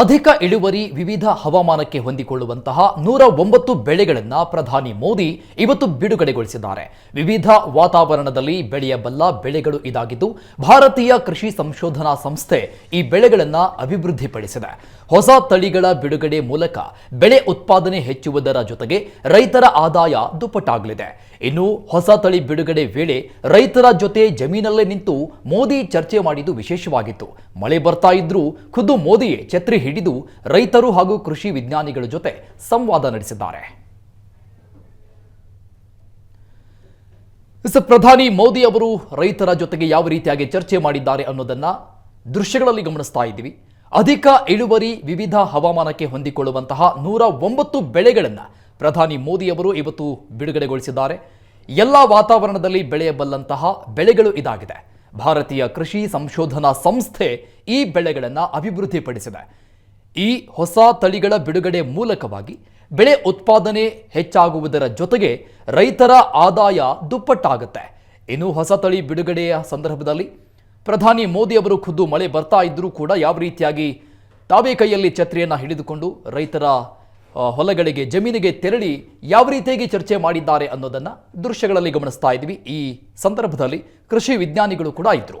ಅಧಿಕ ಇಳುವರಿ ವಿವಿಧ ಹವಾಮಾನಕ್ಕೆ ಹೊಂದಿಕೊಳ್ಳುವಂತಹ ನೂರ ಒಂಬತ್ತು ಬೆಳೆಗಳನ್ನು ಪ್ರಧಾನಿ ಮೋದಿ ಇವತ್ತು ಬಿಡುಗಡೆಗೊಳಿಸಿದ್ದಾರೆ. ವಿವಿಧ ವಾತಾವರಣದಲ್ಲಿ ಬೆಳೆಯಬಲ್ಲ ಬೆಳೆಗಳು ಇದಾಗಿದ್ದು, ಭಾರತೀಯ ಕೃಷಿ ಸಂಶೋಧನಾ ಸಂಸ್ಥೆ ಈ ಬೆಳೆಗಳನ್ನು ಅಭಿವೃದ್ಧಿಪಡಿಸಿದೆ. ಹೊಸ ತಳಿಗಳ ಬಿಡುಗಡೆ ಮೂಲಕ ಬೆಳೆ ಉತ್ಪಾದನೆ ಹೆಚ್ಚುವುದರ ಜೊತೆಗೆ ರೈತರ ಆದಾಯ ದುಪ್ಪಟ್ಟಾಗಲಿದೆ. ಇನ್ನು ಹೊಸ ತಳಿ ಬಿಡುಗಡೆ ವೇಳೆ ರೈತರ ಜೊತೆ ಜಮೀನಲ್ಲೇ ನಿಂತು ಮೋದಿ ಚರ್ಚೆ ಮಾಡಿದ್ದು ವಿಶೇಷವಾಗಿತ್ತು. ಮಳೆ ಬರ್ತಾ ಇದ್ರೂ ಖುದ್ದು ಮೋದಿಯೇ ಛತ್ರಿ ಹಿಡಿದು ರೈತರು ಹಾಗೂ ಕೃಷಿ ವಿಜ್ಞಾನಿಗಳ ಜೊತೆ ಸಂವಾದ ನಡೆಸಿದ್ದಾರೆ. ಪ್ರಧಾನಿ ಮೋದಿ ಅವರು ರೈತರ ಜೊತೆಗೆ ಯಾವ ರೀತಿಯಾಗಿ ಚರ್ಚೆ ಮಾಡಿದ್ದಾರೆ ಅನ್ನೋದನ್ನ ದೃಶ್ಯಗಳಲ್ಲಿ ಗಮನಿಸ್ತಾ ಇದ್ದೀವಿ. ಅಧಿಕ ಇಳುವರಿ ವಿವಿಧ ಹವಾಮಾನಕ್ಕೆ ಹೊಂದಿಕೊಳ್ಳುವಂತಹ ನೂರ ಒಂಬತ್ತು ಬೆಳೆಗಳನ್ನು ಪ್ರಧಾನಿ ಮೋದಿ ಅವರು ಇವತ್ತು ಬಿಡುಗಡೆಗೊಳಿಸಿದ್ದಾರೆ. ಎಲ್ಲ ವಾತಾವರಣದಲ್ಲಿ ಬೆಳೆಯಬಲ್ಲಂತಹ ಬೆಳೆಗಳು ಇದಾಗಿದೆ. ಭಾರತೀಯ ಕೃಷಿ ಸಂಶೋಧನಾ ಸಂಸ್ಥೆ ಈ ಬೆಳೆಗಳನ್ನು ಅಭಿವೃದ್ಧಿಪಡಿಸಿದೆ. ಈ ಹೊಸ ತಳಿಗಳ ಬಿಡುಗಡೆ ಮೂಲಕವಾಗಿ ಬೆಳೆ ಉತ್ಪಾದನೆ ಹೆಚ್ಚಾಗುವುದರ ಜೊತೆಗೆ ರೈತರ ಆದಾಯ ದುಪ್ಪಟ್ಟಾಗುತ್ತೆ. ಇನ್ನು ಹೊಸ ತಳಿ ಬಿಡುಗಡೆಯ ಸಂದರ್ಭದಲ್ಲಿ ಪ್ರಧಾನಿ ಮೋದಿ ಅವರು ಖುದ್ದು ಮಳೆ ಬರ್ತಾ ಇದ್ದರೂ ಕೂಡ ಯಾವ ರೀತಿಯಾಗಿ ತಾವೇ ಕೈಯಲ್ಲಿ ಛತ್ರಿಯನ್ನು ಹಿಡಿದುಕೊಂಡು ರೈತರ ಹೊಲಗಳಿಗೆ, ಜಮೀನಿಗೆ ತೆರಳಿ ಯಾವ ರೀತಿಯಾಗಿ ಚರ್ಚೆ ಮಾಡಿದ್ದಾರೆ ಅನ್ನೋದನ್ನು ದೃಶ್ಯಗಳಲ್ಲಿ ಗಮನಿಸ್ತಾ ಇದ್ವಿ ಈ ಸಂದರ್ಭದಲ್ಲಿ ಕೃಷಿ ವಿಜ್ಞಾನಿಗಳು ಕೂಡ ಇದ್ರು.